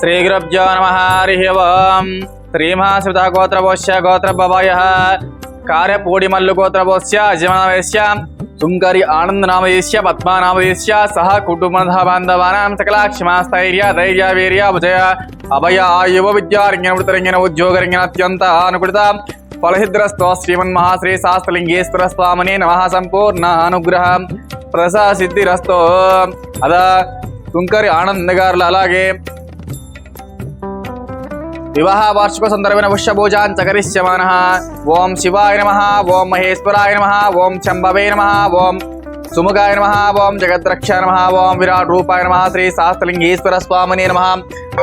శ్రీగురుభ్యో నమ హరి ఓం శ్రీమహాశ్రుత గోత్రభోష్య గోత్రభవయ కార్యపూడిమల్లు గోత్రభోష్య అజమనవేశ్య తుంకరి ఆనందనామయేశ్య పద్మానామయేశ్య సహ కుటుంబ బాంధవానాం సకల క్షమాస్థైర్య ధైర్య వీర్య విజయ అభయ ఆయువ విద్యారంగిన వృతరంగిన ఉద్యోగరంగిన అత్యంత అనుకృత ఫలహిద్రస్తో శ్రీమన్ మహాశ్రీ శాస్త్రలింగేశ్వర స్వామిని నమ సంపూర్ణ అనుగ్రహ ప్రసా సిద్ధిరస్తో అదా తుంకరి ఆనంద్ గారులు అలాగే వివాహ వార్షిక సందర్భమైన వృషభోజాన్ చకరిష్యమాన ఓం శివాయ నమ ఓం మహేశ్వరాయ నమ ఓం శంభవే నమ ఓం సుముఖాయ నమ ఓం జగద్రక్ష నమ ఓం విరాట్ రూపాయ నమ శ్రీ శాస్త్రలింగేశ్వర స్వామిని నమ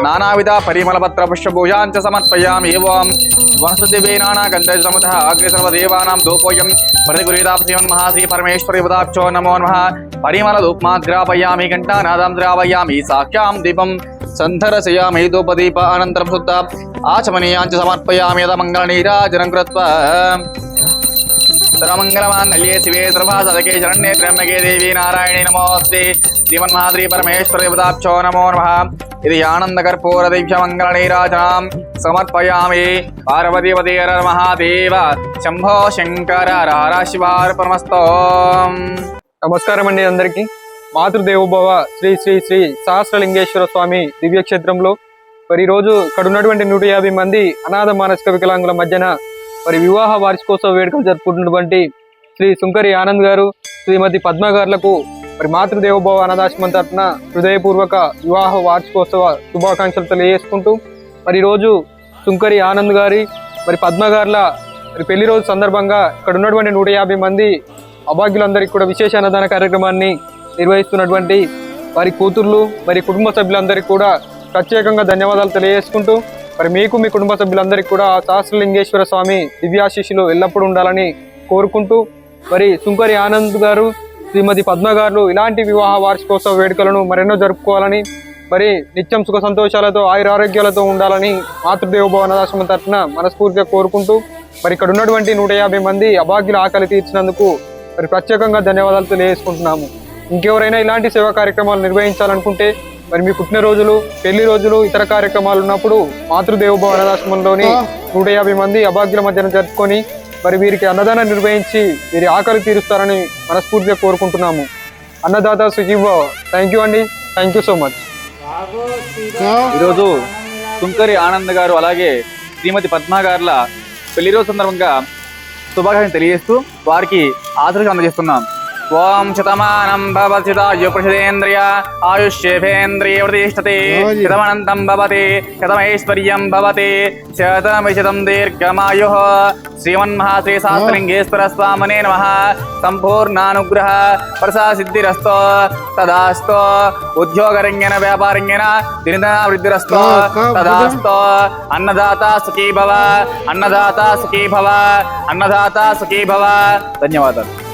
నానావిధ పరిమళపత్ర పుష్పభూజాన్ చ సమర్పయామి ఓం వనస్పతివే నానా గంధ సముద అగ్ని సర్వదేవానాం ధూపోయం ప్రతిగురీదాం శ్రీమన్మహాశ్రీ పరమేశ్వరి ఉదాక్షో నమో నమ పరిమళ ధూప్మాగ్రాపయామి ఘంటానాదం ద్రావయామి సాఖ్యాం దీపం సంధరసయామి ధూపదీప అనంతరం శుద్ధ ఆచమనీయాంచ సమర్పయామి యద మంగళ నీరాజనం కృత్వా సర్వమంగళమాంగళ్యే శివే సర్వాసదకే శరణ్యే త్ర్యంబకే దేవి నారాయణి నమోస్తే శ్రీమన్మహాద్రి పరమేశ్వర దేవతాక్షో నమో నమ ఇది ఆనందకర్పూర దివ్య మంగళ నీరాజనాం సమర్పయామి పార్వతీపతి హర మహాదేవ శంభో శంకర హర శివార్పణమస్తో నమస్కారం అండి అందరికి। మాతృదేవోభవ శ్రీ శ్రీ శ్రీ సహస్రలింగేశ్వర స్వామి దివ్యక్షేత్రంలో మరి ఈరోజు ఇక్కడ ఉన్నటువంటి నూట యాభై మంది అనాథ మానసిక వికలాంగుల మధ్యన మరి వివాహ వార్షికోత్సవ వేడుకలు జరుపుకుంటున్నటువంటి శ్రీ సుంకరి ఆనంద్ గారు శ్రీమతి పద్మ గారులకు మరి మాతృదేవోభవ అనాథాశ్రమం తరఫున హృదయపూర్వక వివాహ వార్షికోత్సవ శుభాకాంక్షలు తెలియజేసుకుంటూ మరి ఈరోజు సుంకరి ఆనంద్ గారి మరి పద్మ గారుల మరి పెళ్ళి రోజు సందర్భంగా ఇక్కడ ఉన్నటువంటి నూట యాభై మంది అభాగ్యులందరికీ కూడా విశేష అన్నదాన కార్యక్రమాన్ని నిర్వహిస్తున్నటువంటి వారి కూతుర్లు మరి కుటుంబ సభ్యులందరికీ కూడా ప్రత్యేకంగా ధన్యవాదాలు తెలియజేసుకుంటూ మరి మీకు మీ కుటుంబ సభ్యులందరికీ కూడా సహస్రలింగేశ్వర స్వామి దివ్యాశీషులు ఎల్లప్పుడూ ఉండాలని కోరుకుంటూ మరి సుంకరి ఆనంద్ గారు శ్రీమతి పద్మ గారు ఇలాంటి వివాహ వార్షికోత్సవ వేడుకలను మరెన్నో జరుపుకోవాలని మరి నిత్యం సుఖ సంతోషాలతో ఆయురారోగ్యాలతో ఉండాలని మాతృదేవోభవ అనాథాశ్రమం తరఫున మనస్ఫూర్తిగా కోరుకుంటూ మరి ఇక్కడ ఉన్నటువంటి నూట యాభై మంది అభాగ్యుల ఆకలి తీర్చినందుకు మరి ప్రత్యేకంగా ధన్యవాదాలు తెలియజేసుకుంటున్నాము. ఇంకెవరైనా ఇలాంటి సేవా కార్యక్రమాలు నిర్వహించాలనుకుంటే మరి మీ పుట్టినరోజులు పెళ్ళి రోజులు ఇతర కార్యక్రమాలు ఉన్నప్పుడు మాతృదేవోభవ అనాథాశ్రమంలోని నూట యాభై మంది అభాగ్యుల మధ్యన జరుపుకొని మరి వీరికి అన్నదానం నిర్వహించి వీరి ఆకలి తీరుస్తారని మనస్ఫూర్తిగా కోరుకుంటున్నాము. అన్నదాత సుజీవ థ్యాంక్ యూ అండి. థ్యాంక్ యూ సో మచ్ ఈరోజు తుంకరి ఆనంద్ గారు అలాగే శ్రీమతి పద్మ గారుల పెళ్ళి రోజు సందర్భంగా శుభాకాంక్షలు తెలియజేస్తూ వారికి ఆశీర్వాదం అందజేస్తున్నాం. ओम शतमानं भवत्युतायु प्रसिदेन्द्रिय आयुष्येभेन्द्रिये प्रतिष्ठते। शतमनन्तं भवति शतमैश्वर्यं भवति शतमशतं दीर्घमायुः। श्रीमन्महाश्रीशास्त्रिङ्गेश्वरस्वामने नमः। सम्पूर्णानुग्रह प्रसासिद्धिरस्तो तदास्तो। उद्योगरङ्गेन व्यापारङ्गेन दिनधनावृद्धिरस्तो तदास्तो। अन्नदाता सुखी भव अन्नदाता सुखी भव अन्नदाता सुखी भव। धन्यवादः।